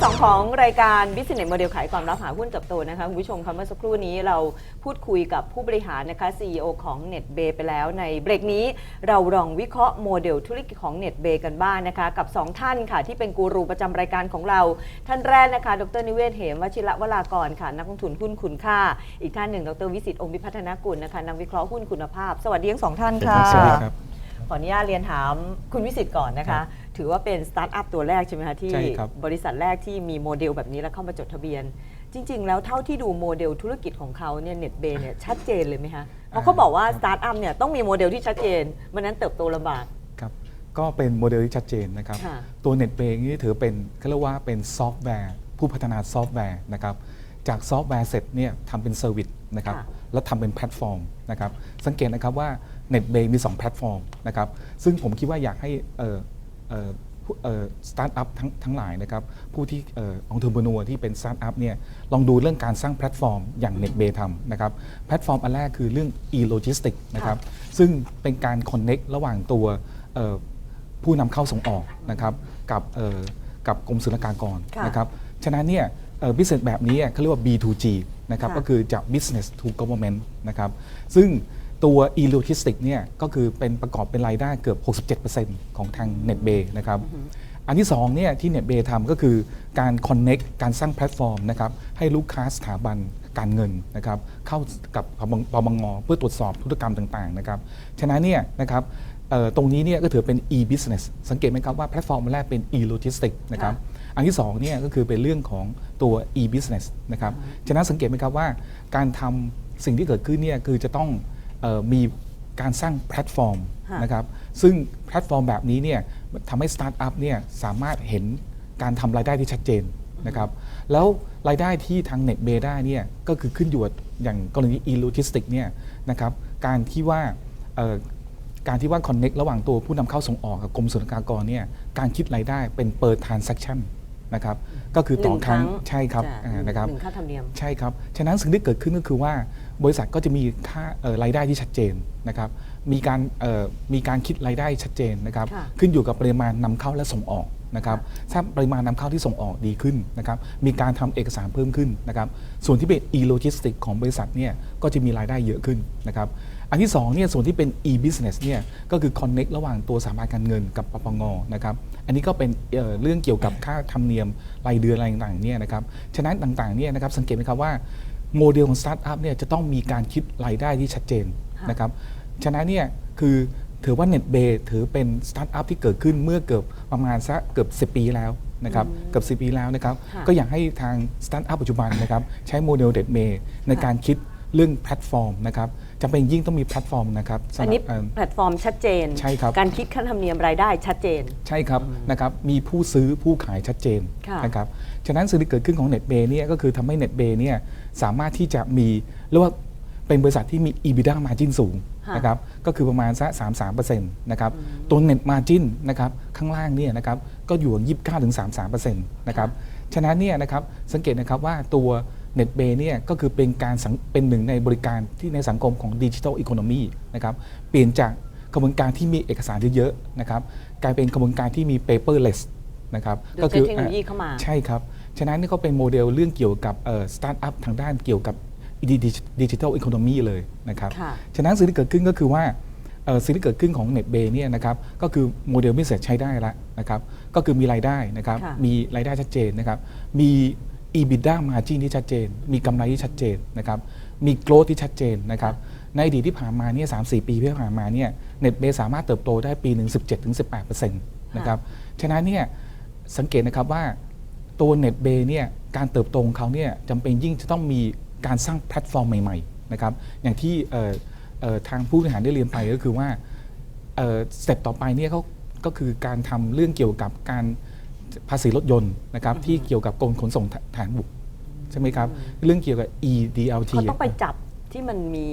ที่2ของรายการ Business Model ขายความลับหาหุ้นเติบโตนะคะคุณผู้ชมคะเมื่อสักครู่นี้เราพูดคุยกับผู้บริหารนะคะ CEO ของ NetBay ไปแล้วในเบรกนี้ เราลองวิเคราะห์โมเดลธุรกิจของ NetBay กันบ้างนนะคะ กับ 2 ท่านค่ะ ที่เป็นกูรูประจำรายการของเรา ท่านแรกนะคะ ดรนิเวศเหมวชิระวรากรค่ะ นักลงทุนหุ้นคุณค่า อีกท่านหนึ่ง ดรวิสิตองค์วิพัฒนากุลนะคะนักวิเคราะห์หุ้นคุณภาพ สวัสดีทั้งสองท่านค่ะสวัสดีครับขออนุญาตเรียนถามคุณวิสิตก่อนนะครัคะบ ถือว่าเป็นสตาร์ทอัพตัวแรกใช่ไหมคะที่ใช่ครับ บริษัทแรกที่มีโมเดลแบบนี้แล้วเข้ามาจดทะเบียน จริง ๆ แล้วเท่าที่ดูโมเดลธุรกิจของเขาเนี่ยเน็ตเบย์เนี่ยชัดเจนเลยไหมคะเพราะเขาบอกว่าสตาร์ทอัพเนี่ยต้องมีโมเดลที่ชัดเจนมันนั้นเติบโตลำบาก ครับก็เป็นโมเดลที่ชัดเจนนะครับ ค่ะ ตัว NetBank นี่ถือเป็นเขาเรียกว่าเป็นซอฟต์แวร์ ผู้พัฒนาซอฟต์แวร์นะครับ จากซอฟต์แวร์เสร็จเนี่ยทำเป็นเซอร์วิสนะครับ ค่ะแล้วทำเป็นแพลตฟอร์มนะครับ สังเกตนะครับว่า NetBank มี 2 แพลตฟอร์มนะครับ ซึ่งผมคิดว่าอยากให้เอ่อเอ่อผู้เอ่อ สตาร์ทอัพทั้งทั้งหลายนะครับผู้ที่เอ่อองค์ทุนนัวที่เป็นสตาร์ทอัพเนี่ยลองดูเรื่องการสร้างแพลตฟอร์มอย่าง NetBay ทำนะครับแพลตฟอร์มอันแรกคือเรื่อง e-logistics นะครับซึ่งเป็นการ connect ระหว่างตัวเอ่อผู้นำเข้าส่งออกนะครับกับเอ่อกับกรมศุลกากรค่ะนะครับฉะนั้นเนี่ยเอ่อ business แบบนี้เขาเรียกว่า B2G นะครับค่ะก็คือจาก business to government นะครับซึ่ง ตัว e-logistics เนี่ยก็คือเป็นประกอบเป็นรายได้เกือบ 67%ของทาง NetBay นะครับ อันที่2เนี่ยที่ NetBay ทำก็คือการ connect การสร้างแพลตฟอร์มนะครับให้ลูกค้าสถาบันการเงินนะครับเข้ากับปปปปงเพื่อตรวจสอบธุรกรรมต่างๆนะครับฉะนั้นเนี่ยนะครับเอ่อตรงนี้เนี่ยก็ถือเป็น e-business สังเกตไหมครับว่าแพลตฟอร์มแรกเป็น e-logistics นะครับอันที่2เนี่ยก็คือเป็นเรื่องของตัว e-business นะครับฉะนั้นสังเกตไหมครับว่าการทำสิ่งที่เกิดขึ้นเนี่ยคือจะต้องเออ มีการสร้างแพลตฟอร์มค่ะนะครับซึ่งแพลตฟอร์มแบบนี้เนี่ยทำให้สตาร์ทอัพเนี่ยสามารถเห็นการทำรายได้ที่ชัดเจนนะครับแล้วรายได้ที่ทาง NetBay ได้เนี่ยก็คือขึ้นอยู่กับอย่างกรณี e-logistics เนี่ยนะครับการที่ว่าเอ่อการที่ว่า connect ระหว่างตัวผู้นำเข้าส่งออกกับกรมศุลกากรเนี่ยการคิดรายได้เป็น per transaction นะครับ ก็คือต่อครั้งหนึ่งใช่ครับจ้ะอ่านะครับหนึ่งค่าธรรมเนียม ใช่ครับฉะนั้นสิ่งที่เกิดขึ้นก็คือว่าบริษัทก็จะมีค่าเอ่อรายได้ที่ชัดเจนนะครับมีการเอ่อมีการคิดรายได้ชัดเจนนะครับค่ะ ขึ้นอยู่กับปริมาณนำเข้าและส่งออกนะครับถ้าปริมาณนำเข้าที่ส่งออกดีขึ้นนะครับมีการทำเอกสารเพิ่มขึ้นนะครับส่วนที่เป็น e-logistics ของบริษัทเนี่ยก็จะมีรายได้เยอะขึ้นนะครับอันที่2เนี่ยส่วนที่เป็น e-business เนี่ยก็คือ connect ระหว่างตัวสถาบันการเงินกับปปงนะครับ อันนี้ก็เป็นเอ่อเรื่องเกี่ยวกับค่าธรรมเนียมรายเดือนอะไรต่างๆเนี่ยนะครับ ฉะนั้นต่างๆเนี่ยนะครับสังเกตไหมครับว่าโมเดลของสตาร์ทอัพเนี่ยจะต้องมีการคิดรายได้ที่ชัดเจนค่ะนะครับ ฉะนั้นเนี่ยคือถือว่า NetBay ถือเป็นสตาร์ทอัพที่เกิดขึ้นเมื่อเกือบประมาณสักเกือบ10 ปีแล้วนะครับเกือบ10 ปีแล้วนะครับค่ะก็อยากให้ทางสตาร์ทอัพปัจจุบันนะครับใช้โมเดล NetBay ในการคิดเรื่องแพลตฟอร์มนะครับ จำเป็นยิ่งต้องมีแพลตฟอร์มนะครับสำหอันรับนี้เอ่อ แพลตฟอร์มชัดเจน ใช่ครับ การคิดค่าธรรมเนียมรายได้ชัดเจน ใช่ครับนะครับมีผู้ซื้อผู้ขายชัดเจนค่ะ นะครับฉะนั้นสิ่งที่เกิดขึ้นของ NetBay เนี่ยก็คือทำให้ NetBay เนี่ยสามารถที่จะมีเรียกว่าเป็นบริษัทที่มี EBITDA margin สูงค่ะนะครับก็คือประมาณสัก33%นะครับตัว Net margin นะครับข้างล่างเนี่ยนะครับก็อยู่ที่29ถึง33%นะครับฉะนั้นเนี่ยนะครับสังเกตนะครับว่าตัว NetBay เนี่ยก็คือเป็นการสังเป็นหนึ่งในบริการที่ในสังคมของดิจิทัลอีโคโนมีนะครับเปลี่ยนจากกระบวนการที่มีเอกสารเยอะๆนะครับกลายเป็นกระบวนการที่มี paperless นะครับโดยใช้เทคโนโลยีเข้ามาใช่ครับ ฉะนั้นนี่ก็เป็นโมเดลเรื่องเกี่ยวกับสตาร์ทอัพทางด้านเกี่ยวกับดิจิทัลอีโคโนมีเลยนะครับค่ะฉะนั้นสิ่งที่เกิดขึ้นก็คือว่าเอ่อสิ่งที่เกิดขึ้นของ NetBay เนี่ยนะครับก็คือโมเดลมิเศษใช้ได้แล้วนะครับก็คือมีรายได้นะครับค่ะมีรายได้ชัดเจนนะครับมี EBITDA margin ที่ชัดเจน มีกำไรที่ชัดเจนนะครับ มีโกลดที่ชัดเจนนะครับ ในอดีตที่ผ่านมาเนี่ยสามสี่ปีที่ผ่านมาเนี่ย NetBay สามารถเติบโตได้ปีหนึ่ง17-18%นะครับ ฉะนั้นเนี่ยสังเกตนะครับว่าตัว NetBay เนี่ยการเติบโตของเขาเนี่ยจำเป็นยิ่งจะต้องมีการสร้างแพลตฟอร์มใหม่ๆนะครับ อย่างที่ทางผู้บริหารได้เรียนไปก็คือว่าสเต็ปต่อไปเนี่ยเขาก็คือการทำเรื่องเกี่ยวกับการ ภาษีรถยนต์นะครับที่เกี่ยวกับกรมขนส่งฐานบุกใช่ไหมครับ เรื่องเกี่ยวกับ EDLT เขาต้องไปจับที่มันมี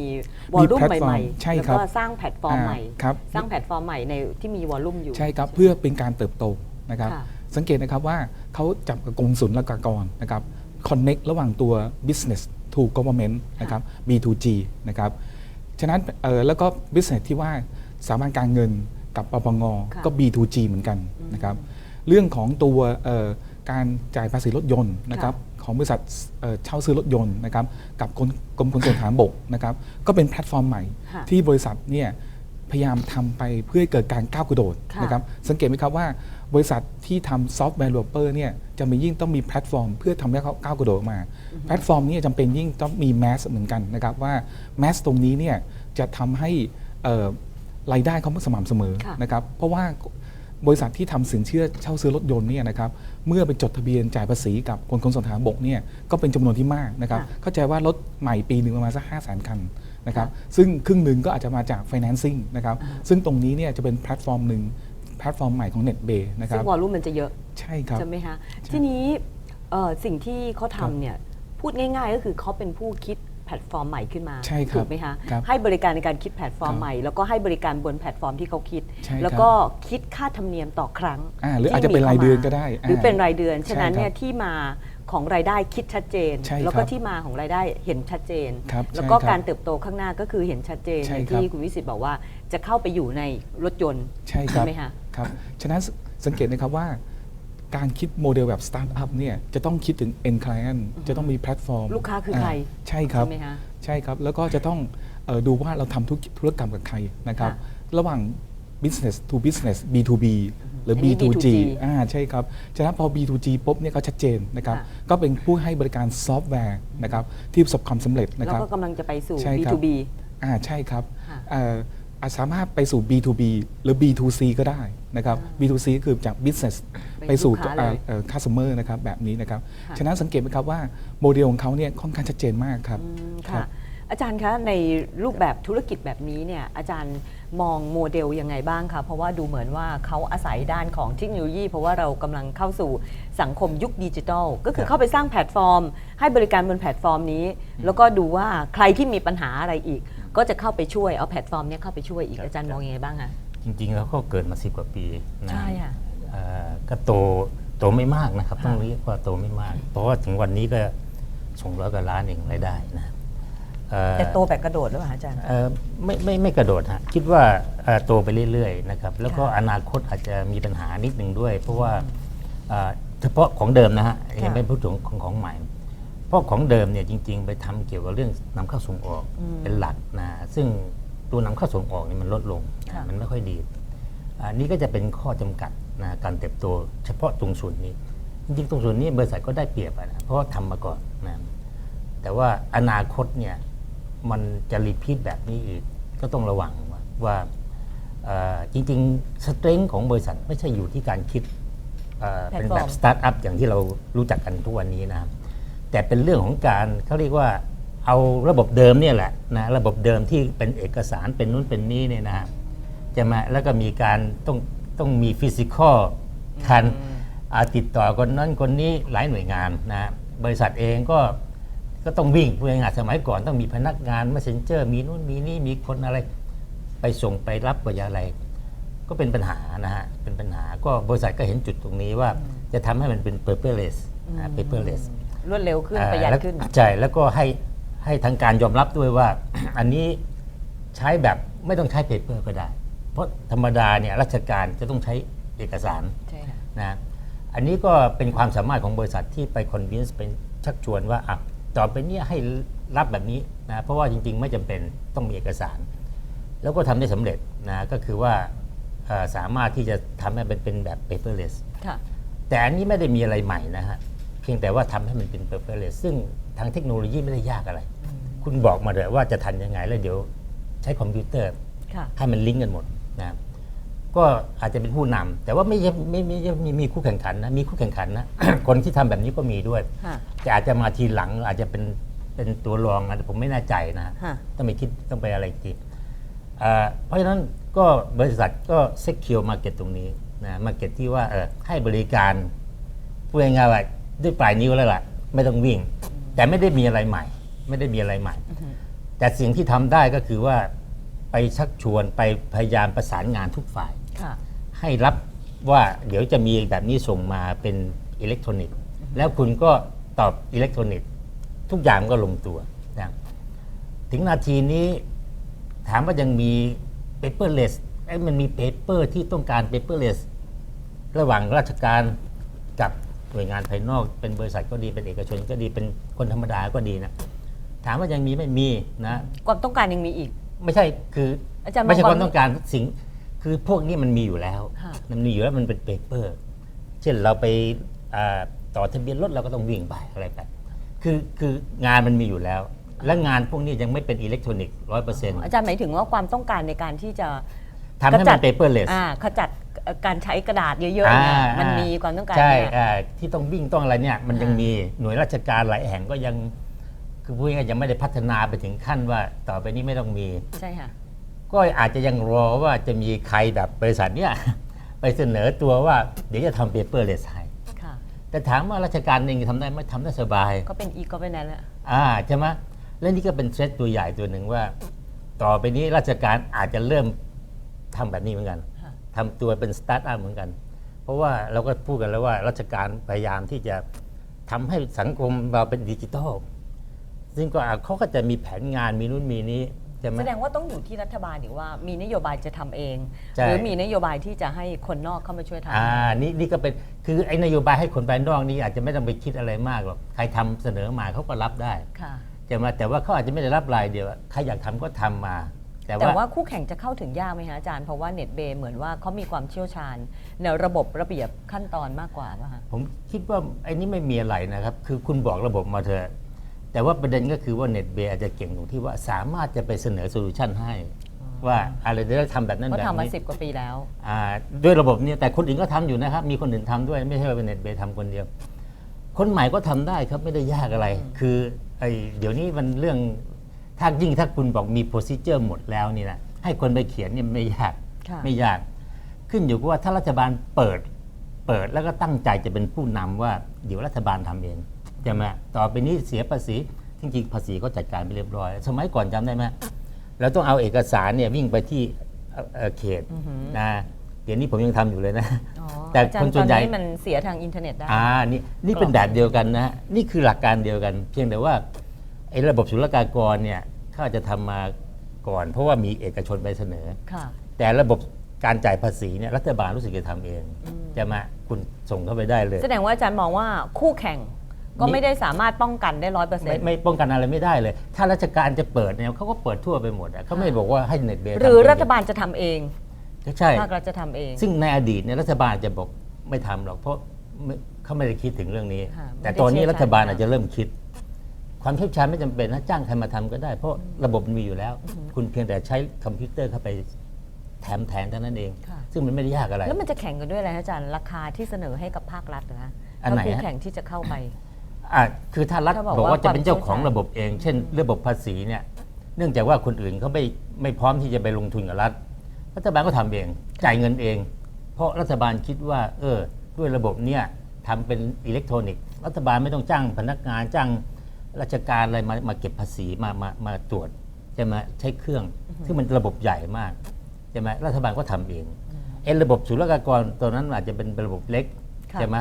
วอลลุ่มแพลตฟอร์มใหม่ใช่ๆ แล้วครับก็สร้างแพลตฟอร์มอ่าใหม่ครับสร้างแพลตฟอร์มใหม่ในที่มีวอลลุ่มอยู่ ใช่ครับ เพื่อเป็นการเติบโตนะครับค่ะสังเกตนะครับว่าเขาจับกับกรมศุลกากรนะครับ connect ระหว่างตัว business to government นะครับ B2G นะครับ ฉะนั้นเอ่อแล้วก็ business ที่ว่าสถาบันการเงินกับปปงค่ะก็ B2G เหมือนกันนะครับ เรื่องของตัวเอ่อการจ่ายภาษีรถยนต์นะครับของบริษัทเอ่อเช่าซื้อรถยนต์นะครับกับกรมกรมขนส่งทางบกนะครับก็เป็นแพลตฟอร์มใหม่ค่ะที่บริษัทเนี่ยพยายามทำไปเพื่อให้เกิดการก้าวกระโดดค่ะนะครับสังเกตไหมครับว่าบริษัทที่ทำซอฟต์แวร์ developer เนี่ยจะมียิ่งต้องมีแพลตฟอร์ม เพื่อทำให้เขาก้าวกระโดดมา แพลตฟอร์มนี้จำเป็นยิ่งต้องมีแมสเหมือนกันนะครับว่าแมสตรงนี้เนี่ยจะทำให้เอ่อรายได้เขาสม่ำเสมอค่ะนะครับเพราะว่า บริษัทที่ทำสินเชื่อเช่าซื้อรถยนต์เนี่ยนะครับเมื่อไปจดทะเบียนจ่ายภาษีกับกรมขนส่งทางบกเนี่ยก็เป็นจำนวนที่มากนะครับค่ะเข้าใจว่ารถใหม่ปีหนึ่งประมาณสักห้าแสนคันนะครับค่ะซึ่งครึ่งหนึ่งก็อาจจะมาจาก financing นะครับซึ่งตรงนี้เนี่ยจะเป็นแพลตฟอร์มหนึ่งแพลตฟอร์มใหม่ของ NetBay นะคซึ่รับงวอลลุ่มมันจะเยอะใช่ครับใช่ไหมคะทีนี้เอ่อสิ่งที่เขาทำเนี่ยพูดง่าย ๆ ก็คือเขาเป็นผู้คิด แพลตฟอร์มใหม่ขึ้นมาใช่ครับถูกไหมคะครับให้บริการในการคิดแพลตฟอร์มครับใหม่ แล้วก็ให้บริการบนแพลตฟอร์มที่เขาคิด ใช่ครับแล้วก็คิดค่าธรรมเนียมต่อครั้งอ่าหรือที่อาจจะเป็นมีรายเดือนข้มก็ได้หรืออ่าเป็นรายเดือนฉะนั้นใช่ครับเนี่ยที่มาของรายได้คิดชัดเจน ใช่ครับแล้วก็ที่มาของรายได้เห็นชัดเจน ครับแล้วก็ใช่ครับการเติบโตข้างหน้าก็คือเห็นชัดเจนใช่อย่างครับ ที่คุณวิสิตบอกว่าจะเข้าไปอยู่ในรถยนต์ใช่ครับ ไหมคะ ครับ ฉะนั้นสสังเกตนะครับว่า การคิดโมเดลแบบสตาร์ทอัพเนี่ยจะต้องคิดถึง end client จะต้องมีแพลตฟอร์มลูกค้าคือใคร ใช่ครับ ใช่ไหมคะ ใช่ครับ แล้วก็จะต้องเออดูว่าเราทำธุรกิจธุรกรรมกับใครนะครับ ค่ะระหว่าง business to business B2B หรือ อันนี้ B2G B2G อ่าใช่ครับ ฉะนั้นพอ B2G ปุ๊บเนี่ยก็ชัดเจนนะครับ ค่ะ ก็เป็นผู้ให้บริการซอฟต์แวร์นะครับที่ประสบความสำเร็จนะแล้วครับ ก็กำลังจะไปสู่ ใช่ครับ B2B อ่าใช่ครับค่ะ เอ่อ อาจสามารถไปสู่ B2B หรือ B2C ก็ได้นะครับ B2C ก็คือจาก business ไปไปสู่ลูกค้าเลยเอ่อ customer นะครับแบบนี้นะครับค่ะฉะนั้นสังเกตไหมครับว่าโมเดลของเขาเนี่ยค่อนข้างชัดเจนมากครับ อืมครัค่ะ บ อาจารย์คะในรูปแบบธุรกิจแบบนี้เนี่ยอาจารย์มองโมเดลยังไงบ้างคะเพราะว่าดูเหมือนว่าเขาอาศัยด้านของเทคโนโลยี เพราะว่าเรากำลังเข้าสู่สังคมยุคดิจิทัล ก็คือเข้าไปสร้างแพลตฟอร์ม ให้บริการบนแพลตฟอร์มนี้ แล้วก็ดูว่าใครที่มีปัญหาอะไรอีก ก็จะเข้าไปช่วยเอาแพลตฟอร์มเนี้ยเข้าไปช่วยอีกครับ อาจารย์มองยังไงบ้างคะจริงๆ แล้วก็เกิดมาสิบกว่าปีนะใช่ค่ะ เอ่อก็โตโตไม่มากนะครับ ต้องเรียกว่าโตไม่มาก เพราะว่าถึงวันนี้ก็ส่งร้อยกว่าล้านเองรายได้นะเอ่อ แต่โตแบบกระโดดหรือเปล่าอาจารย์ เอ่อไม่ไม่ไม่กระโดดฮะคิดว่าเอ่อโตไปเรื่อยๆนะครับแล้วก็ค่ะอนาคตอาจจะมีปัญหานิดหนึ่งด้วย เพราะว่าเอ่อเฉพาะของเดิมนะฮะยังไม่พูดถึงของของใหม่ เพราะของเดิมเนี่ยจริง ๆ ไปทำเกี่ยวกับเรื่องนำเข้าส่งออกอืมเป็นหลักนะซึ่งตัวนำเข้าส่งออกนี่มันลดลงค่ะมันไม่ค่อยดีอันนี้ก็จะเป็นข้อจำกัดนะการเติบโตเฉพาะตรงส่วนนี้ จริงๆตรงส่วนนี้บริษัทก็ได้เปรียบอะนะเพราะว่าทำมาก่อนนะแต่ว่าอนาคตเนี่ยมันจะรีพีทแบบนี้อีกก็ต้องระวังว่าว่าเอ่อจริงๆสเตรน g h ของบริษัทไม่ใช่อยู่ที่การคิดเอ่อเป็นแบบแพลตฟอร์มสตาร์ทอัพอย่างที่เรารู้จักกันทุกวันนี้นะครับ แต่เป็นเรื่องของการเขาเรียกว่าเอาระบบเดิมเนี่ยแหละนะระบบเดิมที่เป็นเอกสารเป็นนู้นเป็นนี้เนี่ยนะฮะจะมาแล้วก็มีการต้องต้องมีฟิสิกอลการอ่าติดต่อคนนั้นคนนี้หลายหน่วยงานนะฮะบริษัทเองก็ก็ต้องวิ่งพูดง่ายๆสมัยก่อนต้องมีพนักงาน messenger มีนู่นมีนี่มีคนอะไรไปส่งไปรับกับยาอะไร ก็เป็นปัญหานะฮะเป็นปัญหาก็บริษัทก็เห็นจุดตรงนี้ว่าจะทำให้มันเป็น paperless นะ paperless รวดเร็วขึ้นอ่าประหยัดแล้วขึ้น ใช่แล้วก็ให้ให้ทางการยอมรับด้วยว่า อันนี้ใช้แบบไม่ต้องใช้เปเปอร์ก็ได้ เพราะธรรมดาเนี่ยราชการจะต้องใช้เอกสารใช่ค่ะนะอันนี้ก็เป็นความสามารถของบริษัทที่ไปคอนวินส์เป็นชักชวนว่าอะต่อไปเนี้ให้รับแบบนี้นะเพราะว่าจริง ๆ ไม่จำเป็นต้องมีเอกสาร แล้วก็ทำได้สำเร็จนะก็คือว่าเอ่อสามารถที่จะทำให้เป็นเป็นแบบ paperless ค่ะแต่อันนี้ไม่ได้มีอะไรใหม่นะฮะเพียงแต่ว่าทำให้มันเป็น paperless ซึ่งทางเทคโนโลยีไม่ได้ยากอะไร คุณบอกมาเลยว่าจะทันยังไงแล้วเดี๋ยวใช้คอมพิวเตอร์ค่ะให้มันลิงก์กันหมดนะก็อาจจะเป็นผู้นำแต่ว่าไม่ใช่ไม่ไม่ไม่ไม่มีคู่แข่งขันนะมีคู่แข่งขันนะคนที่ทำแบบนี้ก็มีด้วยค่ะแต่อาจจะมาทีหลังอาจจะเป็นเป็นตัวรองนะผมไม่แน่ใจนะฮะค่ะต้องไปคิดต้องไปอะไรอีกทีเอ่อเพราะฉะนั้นก็บริษัทก็เซ็กคิวมาเก็ตตรงนี้นะมาเก็ตที่ว่าเออให้บริการพูดง่ายๆว่า ด้วยปลายนิ้วแล้วล่ะ ไม่ต้องวิ่ง แต่ไม่ได้มีอะไรใหม่ ไม่ได้มีอะไรใหม่ แต่สิ่งที่ทำได้ก็คือว่าไปชักชวนไปพยายามประสานงานทุกฝ่ายค่ะให้รับว่าเดี๋ยวจะมีแบบนี้ส่งมาเป็นอิเล็กทรอนิกส์แล้วคุณก็ตอบอิเล็กทรอนิกส์ทุกอย่างก็ลงตัวนะถึงนาทีนี้ถามว่ายังมี paperless ไอ้ยมันมี paper ที่ต้องการ paperless ระหว่างราชการกับ หน่วยงานภายนอก เป็นบริษัทก็ดีเป็นเอกชนก็ดีเป็นคนธรรมดาก็ดีนะถามว่ายังมีไหม่มีนะความต้องการยังมีอีก ไม่ใช่คืออาจารย์ไม่ใช่มองความต้องการสิ่ง คือพวกนี้มันมีอยู่แล้วค่ะมันมีอยู่แล้วมันเป็นเปเปอร์เช่นเราไปอ่าต่อทะเบียนรถเราก็ต้องวิ่งไปอะไรไปคือคืองานมันมีอยู่แล้ว และงานพวกนี้ยังไม่เป็นอิเล็กทรอนิกส์ร้อยเปอร์เซ็นต์อาจารย์หมายถึงว่าความต้องการในการที่จะทำให้กระจัมัดนเปเปอร์เลสอ่าขจัดเอ่อ การใช้กระดาษเยอะๆเนี่ยมันมีความต้องการใช่เนี่ย อ่าที่ต้องวิ่งต้องอะไรเนี่ยมันยังอ่ามีมีหน่วยราชการหลายแห่งก็ยังคือพูดง่ายๆยังไม่ได้พัฒนาไปถึงขั้นว่าต่อไปนี้ไม่ต้องมี ใช่ค่ะ ก็อาจจะยังรอว่าจะมีใครแบบบริษัทเนี่ย ไปเสนอตัวว่าเดี๋ยวจะทำเปเปอร์เลสให้ค่ะ แต่ถามว่าราชการเองทำได้ไหมทำได้สบาย ก็เป็นอีกก็เป็นนั้นแหละอ่าใช่ไหมและนี่ก็เป็นเทรดตัวใหญ่ตัวหนึ่งว่า ต่อไปนี้ราชการอาจจะเริ่มทำแบบนี้เหมือนกันค่ะ ทำตัวเป็นสตาร์ทอัพเหมือนกัน เพราะว่าเราก็พูดกันแล้วว่าราชการพยายามที่จะทำให้สังคมเราเป็นดิจิทัล ซึ่งก็อะเขาก็จะมีแผนงานมีนู่นมีนี้ใช่ไหมแสดงว่าต้องอยู่ที่รัฐบาลหรือว่ามีนโยบายจะทำเองใช่หรือมีนโยบายที่จะให้คนนอกเข้ามาช่วยทำอ่านี่นี่ก็เป็นคือไอ้นโยบายให้คนภายนอกนี่อาจจะไม่ต้องไปคิดอะไรมากหรอกใครทำเสนอมาเขาก็รับได้ค่ะใช่ไหมแต่ว่าเขาอาจจะไม่ได้รับรายเดียวใครอยากทำก็ทำมา แต่แต่ว่าว่าคู่แข่งจะเข้าถึงยากไหมคะอาจารย์ เพราะว่าเน็ตเบย์เหมือนว่าเขามีความเชี่ยวชาญ ในระบบระเบียบขั้นตอนมากกว่าป่ะคะผมคิดว่าไอ้นี่ไม่มีอะไรนะครับ คือคุณบอกระบบมาเถอะแต่ว่าประเด็นก็คือว่าเน็ตเบย์อาจจะเก่งตรงที่ว่าสามารถจะไปเสนอโซลูชันให้ ว่าอะไรเดี๋ยวเราทำแบบนั้นเขาแบบทำมานี้สิบกว่าปีแล้ว อ่าด้วยระบบเนี้แต่คนอื่นก็ทำอยู่นะครับ มีคนอื่นทำด้วยไม่ใช่ว่าเป็นเน็ตเบย์ทำคนเดียว คนใหม่ก็ทำได้ครับไม่ได้ยากอะไร คือไอ้เดี๋ยวนี้มันเรื่อง ถ้ายิ่งถ้าคุณบอกมีโปรซิเจอร์หมดแล้วนี่นะให้คนไปเขียนเนี่ยไม่ยากค่ะไม่ยาก ขึ้นอยู่กับว่าถ้ารัฐบาลเปิดเปิดแล้วก็ตั้งใจจะเป็นผู้นำว่าเดี๋ยวรัฐบาลทำเองใช่ไหมต่อไปนี้เสียภาษีจริงๆภาษีก็จัดการไปเรียบร้อย สมัยก่อนจำได้ไหมเราต้องเอาเอกสารเนี่ยวิ่งไปที่เอ่อเอ่อเขตอือหือนะเดี๋ยวนี้ผมยังทำอยู่เลยนะอ๋อแต่อาจารคนย์ส่ตวอนนใหญ่นี้มันเสียทางอินเทอร์เน็ตได้อ่านี่นี่เป็นแบบเดียวกันนะ นี่คือหลักการเดียวกัน เพียงแต่ว่า ไอ้ระบบศุลกากรเนี่ยเขาอาจจะทำมาก่อน เพราะว่ามีเอกชนไปเสนอ ค่ะ แต่ระบบการจ่ายภาษีเนี่ยรัฐบาลรู้สึกจะทำเองจะมาคุณส่งเข้าไปได้เลย แสดงว่าอาจารย์มองว่าคู่แข่งก็นี่ไม่ได้สามารถป้องกันได้ร้อยเปอร์เซ็นไม่ต์ไม่ป้องกันอะไรไม่ได้เลย ถ้าราชการจะเปิดเนี่ยเขาก็เปิดทั่วไปหมดอะเขาไม่บอกว่าให้เน็ตเบย์หรือรัฐบาลจะทำเองใช่ ภาครัฐจะทำเอง ซึ่งในอดีตเนี่ยรัฐบาลจะบอกไม่ทำหรอกเพราะไม่เขาไม่ได้คิดถึงเรื่องนี้ ค่ะแต่ตอนนี้ไม่ได้รัฐบาลเชี่ยวชาญอาจจะเริ่มคิด ความเชี่ยวชาญไม่จำเป็นนะจ้างใครมาทำก็ได้ เพราะระบบมันมีอยู่แล้ว คุณเพียงแต่ใช้คอมพิวเตอร์เข้าไปแถมแทนเท่านั้นเองค่ะซึ่งมันไม่ได้ยากอะไร แล้วมันจะแข่งกันด้วยอะไรคะอาจารย์ราคาที่เสนอให้กับภาครัฐนะอันไหนแล้วคู่ฮะแข่งที่จะเข้าไปอะคือถ้ารัฐถ้าบอกบอกว่าว่าจะเป็นเจ้าของความเชี่ยวชาญระบบเอง เช่น ระบบภาษีเนี่ย เนื่องจากว่าคนอื่นเขาไม่ไม่พร้อมที่จะไปลงทุนกับรัฐรัฐบาลก็ทำเองจ่ายเงินเอง เพราะรัฐบาลคิดว่า เออ ด้วยระบบเนี่ยทำเป็นอิเล็กทรอนิกส์รัฐบาลไม่ต้องจ้างพนักงานจ้าง ราชการอะไรมามาเก็บภาษีมามามาตรวจใช่ไหมใช้เครื่องซึ่งมันระบบใหญ่มากใช่ไหมรัฐบาลก็ทำเองเอ็นระบบศุลกากรตัวนั้นอาจจะเป็นระบบเล็กค่ะใช่ไหม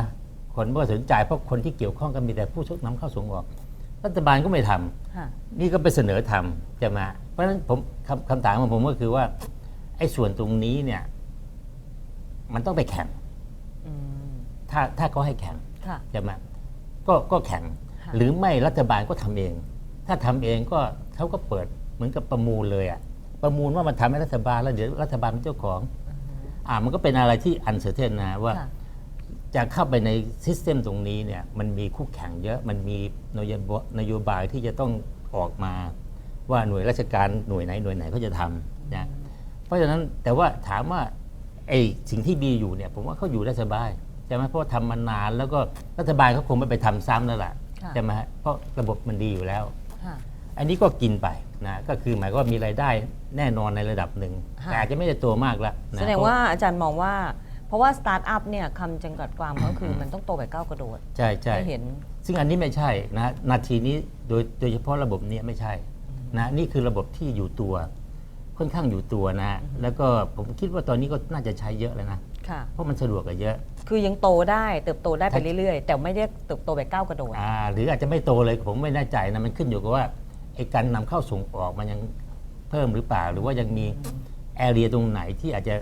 คนไม่สนใจเพราะคนที่เกี่ยวข้องก็มีแต่ผู้นำเข้าส่งออก รัฐบาลก็ไม่ทำค่ะนี่ก็ไปเสนอทำจะมา เพราะฉะนั้นผมคำคำถามของผมก็คือว่า ไอ้ส่วนตรงนี้เนี่ย มันต้องไปแข่งอืมถ้าถ้าเขาให้แข่งค่ะจะมาก็ก็แข่งค่ะ หรือไม่รัฐบาลก็ทำเอง ถ้าทำเองก็เขาก็เปิดเหมือนกับประมูลเลยอะประมูลว่ามันทำให้รัฐบาลแล้วเดี๋ยวรัฐบาลเป็นเจ้าของอ่ามันก็เป็นอะไรที่อันเสถียรนะว่าค่ะจะเข้าไปในซิสเต็มตรงนี้เนี่ยมันมีคู่แข่งเยอะมันมีนโยบนโยบายที่จะต้องออกมา ว่าหน่วยราชการหน่วยไหนหน่วยไหนเขาจะทำนะเพราะฉะนั้นแต่ว่าถามว่าไอ้สิ่งที่มีอยู่เนี่ยผมว่าเขาอยู่ได้สบายใช่ไหมเพราะว่าทำมานานแล้วก็รัฐบาลเขาคงไม่ไปทำซ้ำแล้วล่ะค่ะ ใช่ไหมฮะเพราะระบบมันดีอยู่แล้วค่ะอันนี้ก็กินไปนะก็คือหมายความว่ามีรายได้แน่นอนในระดับหนึ่งค่ะ แต่อาจจะไม่ได้โตมากละนะแสดงว่าอาจารย์มองว่า เพราะว่าสตาร์ทอัพเนี่ยคำจำกัดความก็คือมันต้องโตแบบก้าวกระโดดใช่ใช่ ให้เห็น ซึ่งอันนี้ไม่ใช่นะนาทีนี้โดยโดยเฉพาะระบบเนี้ไม่ใช่นะนี่คือระบบที่อยู่ตัว ค่อนข้างอยู่ตัวนะ แล้วก็ผมคิดว่าตอนนี้ก็น่าจะใช้เยอะแล้วนะ ค่ะ เพราะมันสะดวกกว่าเยอะคือยังโตได้เติบโตได้ไปเรื่อยๆ แต่ไม่ได้เติบโตแบบก้าวกระโดด อ่าหรืออาจจะไม่โตเลยผมไม่แน่ใจนะมันขึ้นอยู่กับว่าไอ้การนำเข้าส่งออกมันยังเพิ่มหรือเปล่า หรือว่ายังมีแอเรียตรงไหนที่อาจจะ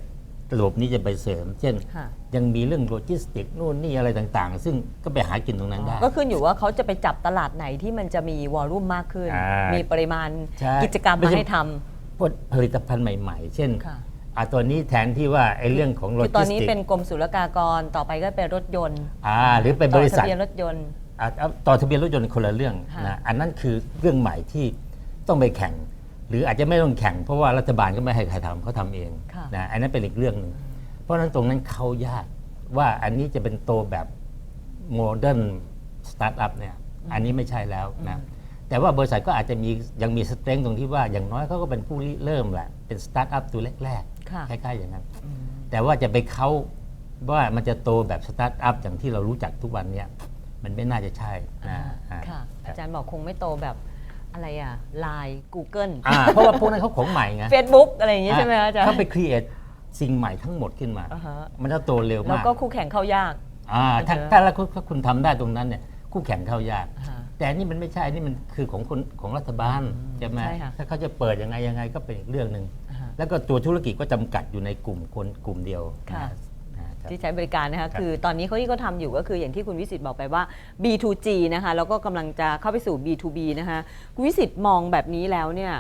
ระบบนี้จะไปเสริม เช่น ค่ะ ยังมีเรื่องโลจิสติกนู่นนี่อะไรต่างๆ ซึ่งก็ไปหากินตรงนั้นได้ ก็ขึ้นอยู่ว่าเขาจะไปจับตลาดไหนที่มันจะมีวอลลุ่มมากขึ้น อ่ามีมีปริมาณใช่กิจกรรมไม่มาใช่ ให้ทำพวกผลิตภัณฑ์ใหม่ๆ เช่น ค่ะ อะตัวนี้แทนที่ว่าไอ้เรื่องของโลคือจิตอนสนี้ติกเป็นกรมศุลกากรต่อไปก็เป็นรถยนต์อ่าหรือเป็นบริษัท ต่อทะเบียนรถยนต์ อะเอาต่อทะเบียนรถยนต์คนละเรื่องค่ะ นะอันนั้นคือเรื่องใหม่ที่ต้องไปแข่ง หรืออาจจะไม่ต้องแข่ง เพราะว่ารัฐบาลก็ไม่ให้ใครทำเขาทำเองค่ะนะอันนั้นเป็นอีกเรื่องหนึ่งเพราะฉะนั้นตรงนั้นเขายากว่าอันนี้จะเป็นโตแบบโมเดิร์นสตาร์ทอัพเนี่ยอันนี้ไม่ใช่แล้วนะแต่ว่าบริษัทก็อาจจะมียังมีสเตรงตรงที่ว่าอย่างน้อยเขาก็เป็นผู้ริเริ่มแหละเป็นสตาร์ทอัพตัวแรก ค่ะๆคล้ายๆอย่างนั้น แต่ว่าจะไปเขาว่ามันจะโตแบบสตาร์ทอัพอย่างที่เรารู้จักทุกวันเนี้ยมันไม่น่าจะใช่นะอ่าค่ะ อาจารย์บอกคงไม่โตแบบอะไรอะไลน์ Google อ่าเพราะว่าพวกนั้นเขาของใหม่ไง Facebook อะไรอย่างงี้ใช่ไหมคะอาจารย์ เขาไปครีเอทสิ่งใหม่ทั้งหมดขึ้นมา อ่าฮะ มันจะโตเร็วแล้วมากก็คู่แข่งเข้ายาก อ่าถ้าอ่าฮะถ้าแล้วคุณถ้าคุณทำได้ตรงนั้นเนี่ยคู่แข่งเข้ายาก อ่าฮะแต่อันนี่มันไม่ใช่อันนี่มันคือของคนของรัฐบาลใช่ไหมใช่ค่ะ ถ้าเขาจะเปิดยังไงยังไงก็เป็นอีกเรื่องหนึ่ง อ่าฮะ แล้วก็ตัวธุรกิจก็จำกัดอยู่ในกลุ่มคนกลุ่มเดียวค่ะ นะนะครับ ที่ใช้บริการนะคะครับคือตอนนี้เขาที่เขาทำอยู่ก็คืออย่างที่คุณวิสิตบอกไปว่า B2G นะคะแล้วก็กำลังจะเข้าไปสู่ B2B นะคะคุณวิสิตมองแบบนี้แล้วเนี่ย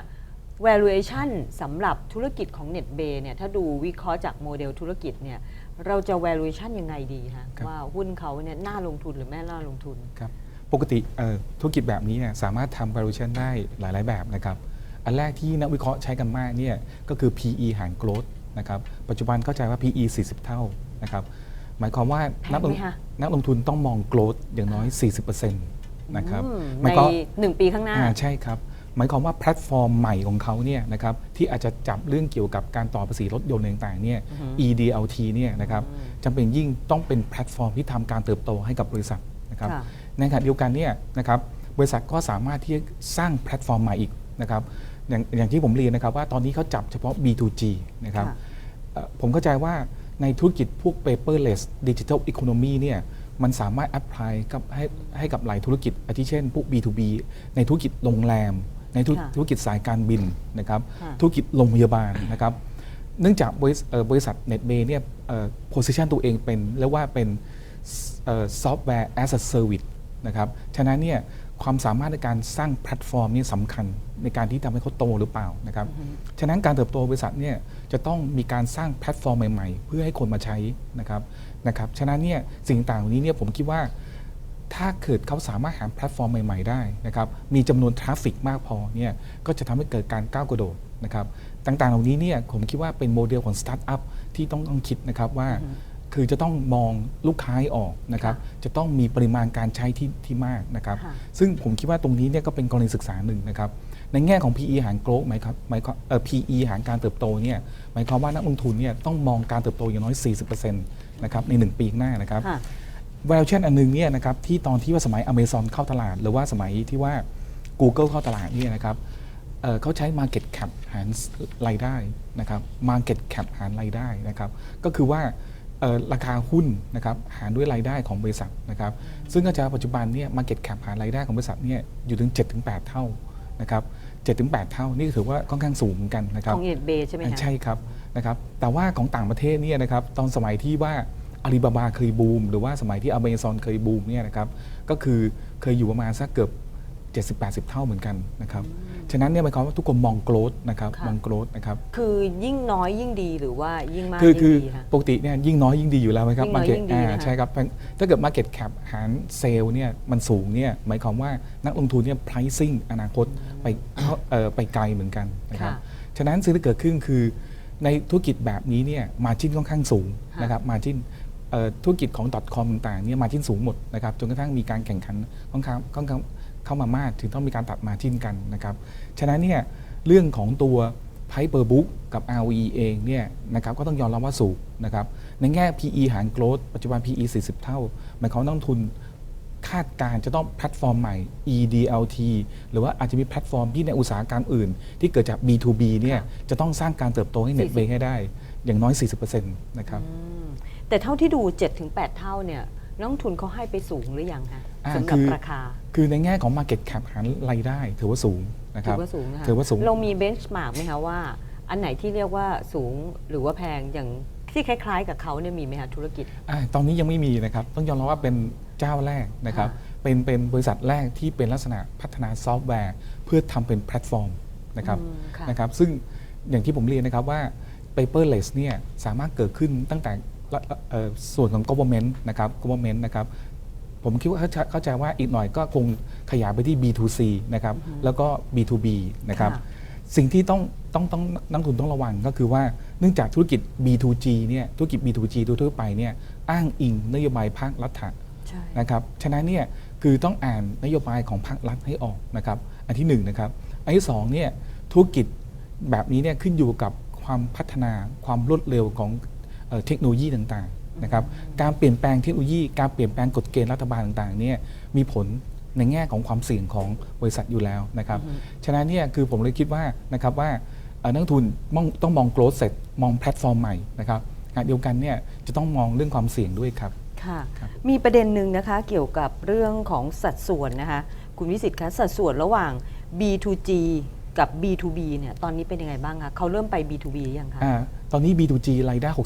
valuation สำหรับธุรกิจของ NetBay เนี่ยถ้าดูวิเคราะห์จากโมเดลธุรกิจเนี่ยเราจะ valuation ยังไงดีคะครับ ว่าหุ้นเขาเนี่ยน่าลงทุนหรือไม่น่าลงทุน ครับปกติเอ่อธุรกิจแบบนี้เนี่ยสามารถทำ valuation ได้หลาย ๆ แบบนะครับ อันแรกที่นักวิเคราะห์ใช้กันมากเนี่ยก็คือ PE หาร growth นะครับ ปัจจุบันเข้าใจว่า PE 40 เท่านะครับ หมายความว่าแพงนักลงไหมคะ นักลงทุนต้องมอง growth อย่างน้อย 40%นะครับอืมหมาในยความ หนึ่งปีข้างหน้า อ่าใช่ครับ หมายความว่าแพลตฟอร์มใหม่ของเขาเนี่ยนะครับที่อาจจะจับเรื่องเกี่ยวกับการต่อภาษีรถยนต์ต่างๆเนี่ย EDLT เนี่ยนะครับจำเป็นยิ่งต้องเป็นแพลตฟอร์มที่ทำการเติบโตให้กับบริษัทนะครับค่ะ ในขณะเดียวกันเนี่ยนะครับบริษัทก็สามารถที่จะสร้างแพลตฟอร์มใหม่อีกนะครับ อย่างอย่างที่ผมเรียนนะครับว่าตอนนี้เขาจับเฉพาะ B2G นะครับค่ะเอ่อผมเข้าใจว่าในธุรกิจพวก paperless digital economy เนี่ยมันสามารถ apply กับให้ให้กับหลายธุรกิจอาทิเช่นพวก B2B ในธุรกิจโรงแรม ในธุรค่ะธุรกิจสายการบินนะครับค่ะ ธุรกิจโรงพยาบาลนะครับ เนื่องจากบริษัทเอ่อบริษัท NetBay เนี่ยเอ่อ position ตัวเองเป็นเรียกว่าเป็นเอ่อ software as a service นะครับ ฉะนั้นเนี่ย ความสามารถในการสร้างแพลตฟอร์มนี่สำคัญในการที่ทำให้เขาโตหรือเปล่านะครับ ฉะนั้นการเติบโตบริษัทเนี่ยจะต้องมีการสร้างแพลตฟอร์มใหม่ๆ เพื่อให้คนมาใช้นะครับนะครับ ฉะนั้นเนี่ยสิ่งต่างๆเหล่านี้เนี่ยผมคิดว่าถ้าเกิดเขาสามารถหาแพลตฟอร์มใหม่ ๆ ได้นะครับ มีจำนวนทราฟฟิกมากพอเนี่ยก็จะทำให้เกิดการก้าวกระโดดนะครับ ต่างๆ เหล่านี้เนี่ยผมคิดว่าเป็นโมเดลของสตาร์ทอัพที่ต้องต้องคิดนะครับว่า คือจะต้องมองลูกค้าให้ออกนะครับจะต้องมีปริมาณการใช้ที่ที่มากนะครับค่ะซึ่งผมคิดว่าตรงนี้เนี่ยก็เป็นกรณีศึกษาหนึ่งนะครับในแง่ของ PE หารโกลหมายครับหมายความเอ่อ PE หารการเติบโตเนี่ยหมายความว่านักลงทุนเนี่ยต้องมองการเติบโตอย่างน้อย 40%นะครับใน 1 ปีข้างหน้านะครับค่ะ valuation อันหนึงเนี่ยนะครับที่ตอนที่ว่าสมัย Amazon เข้าตลาด หรือว่าสมัยที่ว่า Google เข้าตลาดเนี่ยนะครับเอ่อเขาใช้ market cap หารรายได้นะครับ market cap หารรายได้นะครับ ก็คือว่าเอ่อ ราคาหุ้นนะครับหารด้วยรายได้ของบริษัทนะครับซึ่งก็จะปัจจุบันเนี่ย market cap หารรายได้ของบริษัทเนี่ยอยู่ถึง 7-8 เท่านะครับ7-8 เท่านี่ถือว่าค่อนข้างสูงเหมือนกันนะครับของ NetBay ใช่ไหมคะใช่ครับนะครับแต่ว่าของต่างประเทศเนี่ยนะครับตอนสมัยที่ว่าอาลีบาบาเคยบูม หรือว่าสมัยที่อเมซอนเคยบูมเนี่ยนะครับก็คือเคยอยู่ประมาณสักเกือบ 70-80 เท่าเหมือนกันนะครับ ฉะนั้นเนี่ยหมายความว่าทุกคนมองโกรดนะครับค่ะ มองโกรดนะครับ คือยิ่งน้อยยิ่งดีหรือว่ายิ่งมากคือยิ่งคือดีคะ ปกติเนี่ยยิ่งน้อยยิ่งดีอยู่แล้วไหมครับยิ่งน้อย Market ยิ่งดีอ่านะคะ ใช่ครับถ้าเกิด Market Cap หารเซลล์เนี่ยมันสูงเนี่ยหมายความว่านักลงทุนเนี่ย pricing อนาคตไปเอ่อไปไกลเหมือนกันนะครับ ค่ะ ฉะนั้นสิ่งที่เกิดขึ้นคือในธุรกิจแบบนี้เนี่ยมาจิ้นค่อนข้างสูงค่ะ นะครับมาจิ้นธุรกิจของ .com ต่างๆเนี่ยมาจิ้นสูงหมดนะครับจนกระทั่งมีการแข่งขันค่อนข้างค่อนข้าง เข้ามามากถึงต้องมีการตัดมาจิ้นกันนะครับฉะนั้นเนี่ยเรื่องของตัว Price per book กับ ROE เองเนี่ยนะครับก็ต้องยอมรับว่าสูงนะครับในแง่ PE หาร growth ปัจจุบัน PE 40 เท่าหมายความว่านักลงทุนคาดการณ์จะต้องแพลตฟอร์มใหม่ EDLT หรือว่าอาจจะมีแพลตฟอร์มที่ในอุตสาหกรรมอื่น ที่เกิดจาก B2B เนี่ยจะต้องสร้างการเติบโตให้ Net 40 Bank ให้ได้ อย่างน้อย 40%นะครับแต่เท่าที่ดู 7-8 เท่าเนี่ย นักลงทุนเขาให้ไปสูงหรือยังคะอ่าสำหรับคือ ราคาคือในแง่ของ Market Cap หารรายได้ถือว่าสูงนะคถืรับอว่าสูงนะคะถือว่าสูง เรามีเบนช์มาร์กไหมคะว่า อันไหนที่เรียกว่าสูงหรือว่าแพงอย่างที่คล้าย ๆ กับเขาเนี่ยมีไหมคะธุรกิจ อาตอนนี้ยังไม่มีนะครับ ต้องยอมรับว่าเป็นเจ้าแรกนะครับ ค่ะเป็นเป็นบริษัทแรกที่เป็นลักษณะพัฒนาซอฟต์แวร์ เพื่อทำเป็นแพลตฟอร์มนะครับอืมค่ะ นะครับ ซึ่งอย่างที่ผมเรียนนะครับว่า paperless เนี่ยสามารถเกิดขึ้นตั้งแต่ละเอ่อ ส่วนของ government นะครับ government นะครับผมคิดว่าเข้าใจเข้าใจว่าอีกหน่อยก็คงขยายไปที่ B2C นะครับแล้วก็ B2B นะครับค่ะสิ่งที่ต้องต้องต้องนักลงทุนต้องระวังก็คือว่าเนื่องจากธุรกิจ B2G เนี่ยธุรกิจ B2G ทั่วๆไปเนี่ยอ้างอิงนโยบายภาครัฐะใช่นะครับฉะนั้นเนี่ยคือต้องอ่านนโยบายของภาครัฐให้ออกนะครับอันที่หนึ่งนะครับอันที่สองเนี่ยธุรกิจแบบนี้เนี่ยขึ้นอยู่กับความพัฒนาความรวดเร็วของ เอ่อเทคโนโลยีต่างๆนะครับการเปลี่ยนแปลงเทคโนโลยีการเปลี่ยนแปลงกฎเกณฑ์รัฐบาลต่างๆเนี่ยมีผลในแง่ของความเสี่ยงของบริษัทอยู่แล้วนะครับฉะนั้นเนี่ยคือผมเลยคิดว่านะครับว่าเอ่อนักลงทุนมองต้องมอง growth เสร็จมองแพลตฟอร์มใหม่นะครับขณะเดียวกันเนี่ยจะต้องมองเรื่องความเสี่ยงด้วยครับค่ะครับมีประเด็นหนึ่งนะคะเกี่ยวกับเรื่องของสัดส่วนนะคะคุณวิสิตคะสัดส่วนระหว่าง B2G กับ B2B เนี่ยตอนนี้เป็นยังไงบ้างคะเขาเริ่มไป B2B หรือยังคะอา ตอนนี้ B2G รายได้ 67%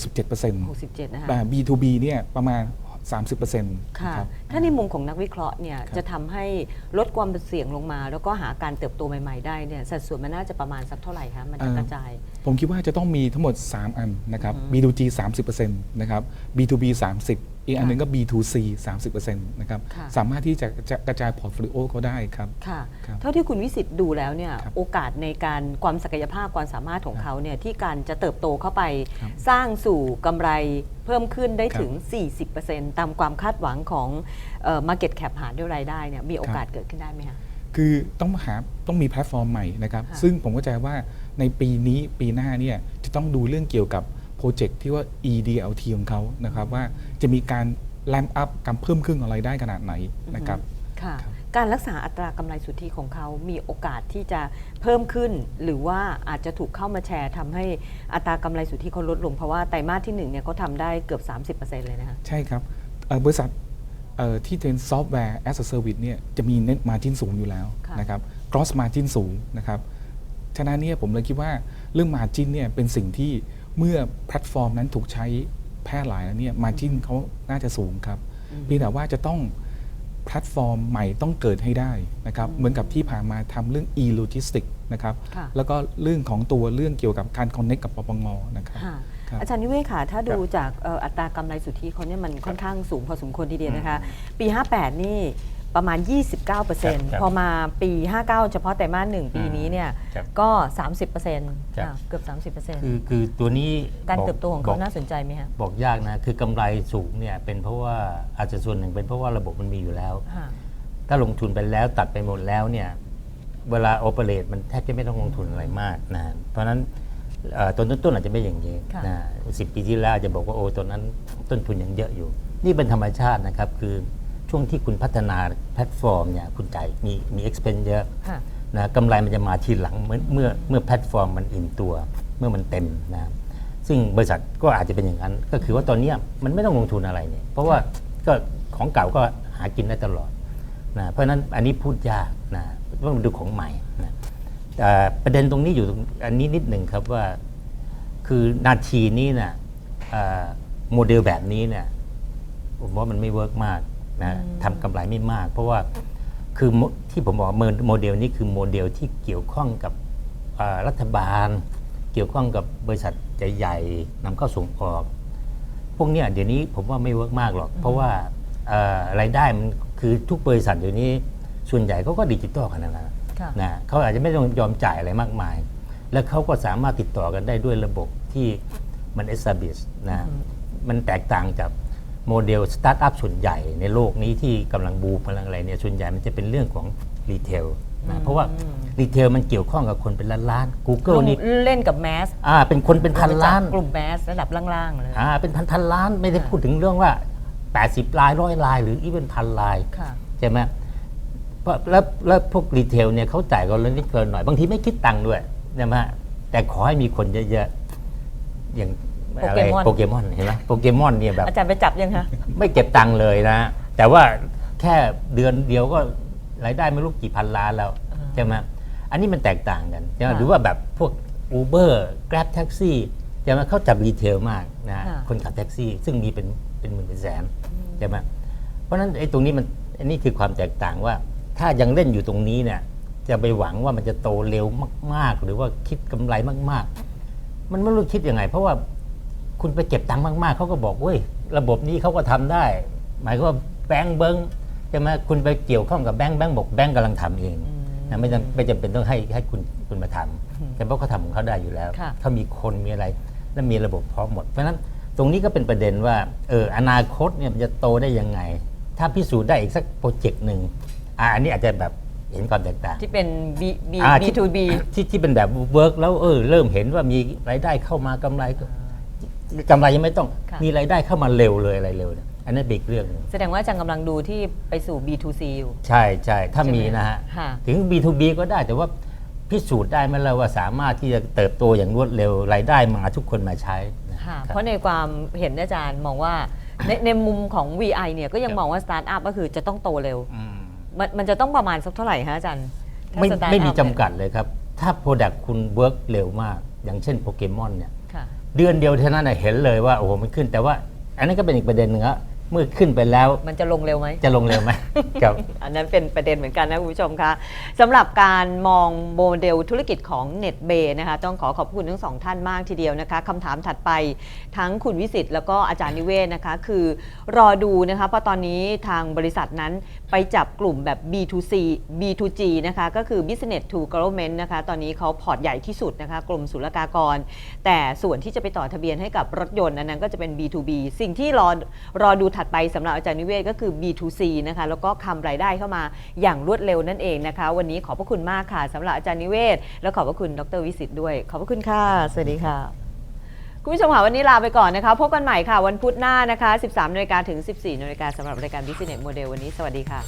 67นะคะ แต่ B2B เนี่ยประมาณ 30%นค่ะ ครับ ถ้าในมุมของนักวิเคราะห์เนี่ยครับจะทำให้ลดความเสี่ยงลงมา แล้วก็หาการเติบโตใหม่ ๆ ได้เนี่ยสัดส่วนมันน่าจะประมาณสักเท่าไหร่คะมันจะกระจาย ผมคิดว่าจะต้องมีทั้งหมด 3 อันนะครับ B2G 30%นะครับ B2B 30 อีกอันหนึงก็ B2C 30%นะครับค่ะ สามารถที่จะจะกระจายพอร์ตโฟลิโอเขาได้ครับ ค่ะ ครับเท่าที่คุณวิสิตดูแล้วเนี่ยครับโอกาสในการความศักยภาพความสามารถของครับเขาเนี่ยที่การจะเติบโตเข้าไป ครับสร้างสู่กำไรเพิ่มขึ้นได้ครับถึง 40%ตามความคาดหวังของเอ่อ market cap หารด้วยรายได้เนี่ยมีโอกาสเกิดขึ้นได้ไหมคะ คือต้องหาต้องมีแพลตฟอร์มใหม่นะครับ ค่ะซึ่งผมเข้าใจว่าในปีนี้ปีหน้าเนี่ยจะต้องดูเรื่องเกี่ยวกับ โปรเจกต์ที่ว่า EDLT ของเขานะครับว่าจะมีการแลมอัพการเพิ่มขึ้นอะไรายได้ขนาดไหนนะครับค่ะครับการรักษาอัตรากำไรสุทธิของเขา มีโอกาสที่จะเพิ่มขึ้น หรือว่าอาจจะถูกเข้ามาแชร์ทำให้อัตรากำไรสุทธิเขาลดลง เพราะว่าไตรมาสที่หนึ่งเนี่ยเขาทำได้เกือบ 30%เลยนะคะ ใช่ครับเอ่อบริษัทเอ่อที่เป็นซอฟต์แวร์ as a service เนี่ยจะมี net margin สูงอยู่แล้วค่ะ นะครับ gross margin สูงนะครับ ฉะนั้นเนี่ยผมเลยคิดว่าเรื่อง margin เนี่ยเป็นสิ่งที่ เมื่อแพลตฟอร์มนั้นถูกใช้แพร่หลายแล้วเนี่ย margin เขาน่าจะสูงครับเพียงแต่ว่าจะต้องแพลตฟอร์มใหม่ต้องเกิดให้ได้นะครับเหมือนกับที่ผ่านมาทำเรื่อง e-logistics นะครับค่ะแล้วก็เรื่องของตัวเรื่องเกี่ยวกับการ connect กับปปงนะครับค่ะครับอาจารย์นิเวศค่ะ ถ้าดูครับจากเอ่ออัตรากำไรสุทธิเขาเนี่ยมันค่อนข้างสูงพอสมควรทีเดียวนะคะ ปี 58 นี่ ประมาณครับ29%พอมาปี 59 เฉพาะแต่มาสหนึ่งปีนี้เนี่ยครับก็ 30%ค่ะเกือบ30%คือคือตัวนี้การบอเติบโตของบเขาอกน่าสนใจไหมคะบอกยากนะ คือกำไรสูงเนี่ยเป็นเพราะว่าอาจจะส่วนหนึ่งเป็นเพราะว่าระบบมันมีอยู่แล้ว ค่ะถ้าลงทุนไปแล้วตัดไปหมดแล้วเนี่ยเวลาโอเปเรตมันแทบจะไม่ต้องลงทุนอะไรมากนะเพราะฉะนั้นเอ่อต้นต้นๆอาจจะไม่อย่างนี้ค่ะนะสิปีที่แล้วอาจจะบอกว่าโอ้ตอนนั้นต้นทุนยังเยอะอยู่ นี่เป็นธรรมชาตินะครับคือ ช่วงที่คุณพัฒนาแพลตฟอร์มเนี่ยคุณจ่ายมีมี expense เยอะค่ะนะกำไรมันจะมาทีหลังเมื่อเมื่อเมื่อแพลตฟอร์มมันอิ่มตัว เมื่อมันเต็มนะซึ่งบริษัทก็อาจจะเป็นอย่างนั้น ก็คือว่าตอนเนี้ยมันไม่ต้องลงทุนอะไรเนี่ยเพราะว่าก็ของเก่าก็หากินได้ตลอดนะเพราะฉะนั้นอันนี้พูดยากนะต้องดูของใหม่นะแต่ประเด็นตรงนี้อยู่ตรงอันนี้นิดหนึ่งครับว่า คือนาทีนี้นะอ่าโมเดลแบบนี้เนี่ยผมว่ามันไม่เวิร์กมาก นะทำกำไรไม่มาก เพราะว่าคือโมที่ผมบอกว่าโมเดลนี้คือโมเดลที่เกี่ยวข้องกับอ่ารัฐบาล เกี่ยวข้องกับบริษัทใหญ่ๆนำเข้าส่งออก พวกเนี้ยเดี๋ยวนี้ผมว่าไม่เวิร์กมากหรอก เพราะว่าเอ่อรายได้มันคือทุกบริษัทเดี๋ยวนี้ส่วนใหญ่เขาก็ดิจิตอลกันนะนะค่ะนะเขาอาจจะไม่ต้องยอมจ่ายอะไรมากมาย แล้วเขาก็สามารถติดต่อกันได้ด้วยระบบที่มัน establish นะมันแตกต่างจาก โมเดลสตาร์ทอัพส่วนใหญ่ในโลกนี้ที่กำลังบูมกำลังอะไรเนี่ยส่วนใหญ่มันจะเป็นเรื่องของรีเทลนะเพราะว่ารีเทลมันเกี่ยวข้องกับคนเป็นล้านๆ Google นี่เล่นกับแมสอ่าเป็นคนเป็นพันล้านกลุ่มแมสระดับล่างๆเลยอ่าเป็นพันพันล้านไม่ได้พูดถึงเรื่องว่า 80ลายร้อยลาย หรืออีเป็นพันลายค่ะใช่ไหมเพราะแล้วแล้วพวกรีเทลเนี่ยเขาจ่ายกันละนิดเกินหน่อย บางทีไม่คิดตังค์ด้วยใช่ไหมแต่ขอให้มีคนเยอะๆอย่าง อะไรโปโปเกเกมมออนนเห็นไหมโปเกมอนเนี่ยแบบอาจารย์ไปจับยังคะไม่เก็บตังค์เลยนะ แต่ว่าแค่เดือนเดียวก็รายได้ไม่รู้กี่พันล้านแล้วอ่าใช่ไหมอันนี้มันแตกต่างกันใช่ไหมค่ะหรือว่าแบบพวก Uber Grab Taxi ใช่ช่ไหมเขาจับรีเทลมากนะค่ะคนขับแท็กซี่ ซึ่งมีเป็นเป็นหมื่นเป็นแสนใช่ไหมเพราะฉะนั้นไอ้ตรงนี้มันอันนี้คือความแตกต่างว่า ถ้ายังเล่นอยู่ตรงนี้เนี่ยจะไปหวังว่ามันจะโตเร็วมาก ๆ หรือว่าคิดกำไรมาก ๆ มันไม่รู้คิดยังไง เพราะว่า คุณไปเก็บตังค์มาก ๆ เขาก็บอกเว้ยระบบนี้เขาก็ทำได้ หมายความว่าแบงก์เบิ้งใช่ไหมคุณไปเกี่ยวข้องกับแบงก์แบงก์บอกแบงก์กำลังทำเองนะไม่จำไม่จำเป็นต้องให้ให้คุณคุณมาทำแต่เพราะเขาทำของเขาได้อยู่แล้วค่ะเขามีคนมีอะไร และมีระบบพร้อมหมด เพราะฉะนั้นตรงนี้ก็เป็นประเด็นว่าเอออนาคตเนี่ยมันจะโตได้ยังไง ถ้าพิสูจน์ได้อีกสักโปรเจกต์หนึ่งอ่าอันนี้อาจจะแบบเห็นความแตกต่าง ที่เป็น B B อ่า B ที่ to B ที่ที่เป็นแบบเวิร์กแล้วเออเริ่มเห็นว่ามีรายได้เข้ามากำไร ก็กำไรยังไม่ต้องค่ะ มีรายได้เข้ามาเร็วเลยอะไรเร็วเนี่ยอันนั้นเป็นอีกเรื่องหนึ่งแสดงว่าอาจารย์กำลังดูที่ไปสู่ B to C อยู่ ใช่ใช่ถ้าใช่ไหมมีนะฮะค่ะ ถึง B2B ก็ได้แต่ว่าพิสูจน์ได้ไหมล่ะว่าสามารถที่จะเติบโตอย่างรวดเร็วรายได้มาทุกคนมาใช้นะค่ะครับเพราะในความเห็นอาจารย์มองว่าในในมุมของ VI เนี่ยก็ยังครับ มองว่าสตาร์ทอัพก็คือจะต้องโตเร็ว อืม มันมันจะต้องประมาณสักเท่าไหร่ฮะอาจารย์ถ้า ไม่ startup ไม่มีจำเนี่ยกัดเลยครับ ถ้า Product คุณเวิร์กเร็วมาก อย่างเช่นโปเกมอนเนี่ยค่ะ เดือนเดียวเท่านั้นเห็นเลยว่าโอ้โหมันขึ้นแต่ว่าอันนั้นก็เป็นอีกประเด็นหนึ่งครับ เมื่อขึ้นไปแล้วมันจะลงเร็วไหม จะลงเร็วไหม ครับ อันนั้นเป็นประเด็นเหมือนกันนะคุณผู้ชมคะสำหรับการมองโมเดลธุรกิจของ NetBay นะคะต้องขอขอบคุณทั้งสองท่านมากทีเดียวนะคะคำถามถัดไปทั้งคุณวิสิตแล้วก็อาจารย์นิเวศนะคะ คือรอดูนะคะเพราะตอนนี้ทางบริษัทนั้นไปจับกลุ่มแบบ B2C B2G นะคะก็คือ Business to Government นะคะตอนนี้เขาพอร์ตใหญ่ที่สุดนะคะกรมศุลกากร แต่ส่วนที่จะไปต่อทะเบียนให้กับรถยนต์อันนั้นก็จะเป็น B2B สิ่งที่รอรอดูถัดไปสำหรับอาจารย์นิเวศก็คือ B2C นะคะแล้วก็คำรายได้เข้ามาอย่างรวดเร็วนั่นเองนะคะ วันนี้ขอบพระคุณมากค่ะสำหรับอาจารย์นิเวศ และขอบพระคุณดรวิสิตด้วย ขอบพระคุณค่ะ สวัสดีค่ะ คุณผู้ชมค่ะวันนี้ลาไปก่อนนะคะ พบกันใหม่ค่ะ วันพุธหน้านะคะ 13นาฬิกาถึง 14นาฬิกาสำหรับรายการ Business Model วันนี้สวัสดีค่ะ